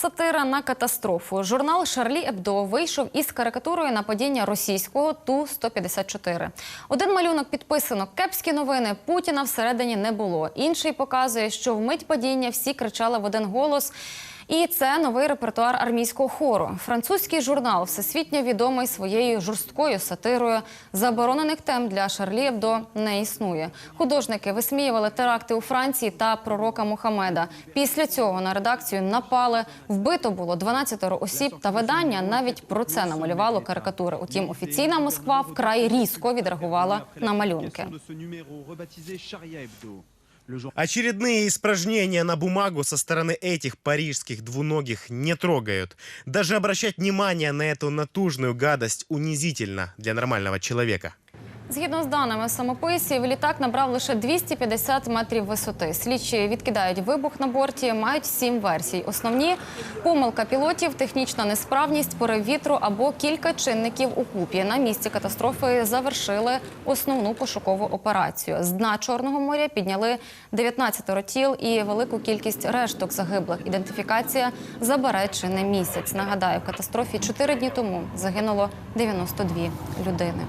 Сатира на катастрофу. Журнал Шарлі Ебдо вийшов із карикатурою на падіння російського Ту-154. Один малюнок підписано «Кепські новини. Путіна всередині не було». Інший показує, що вмить падіння всі кричали в один голос. І це новий репертуар армійського хору. Французький журнал всесвітньо відомий своєю жорсткою сатирою. Заборонених тем для Шарлі Ебдо не існує. Художники висміювали теракти у Франції та пророка Мухаммеда. Після цього на редакцію напали. Вбито було 12 осіб. Та видання навіть про це намалювало карикатури. Утім, офіційна Москва вкрай різко відреагувала на малюнки. Очередные испражнения на бумагу со стороны этих парижских двуногих не трогают. Даже обращать внимание на эту натужную гадость унизительно для нормального человека. Згідно з даними самописів, літак набрав лише 250 метрів висоти. Слідчі відкидають вибух на борті, мають сім версій. Основні помилка пілотів, технічна несправність, порив вітру або кілька чинників у купі. На місці катастрофи завершили основну пошукову операцію. З дна Чорного моря підняли 19 тіл і велику кількість решток загиблих. Ідентифікація забере чи не місяць. Нагадаю, в катастрофі 4 дні тому загинуло 92 людини.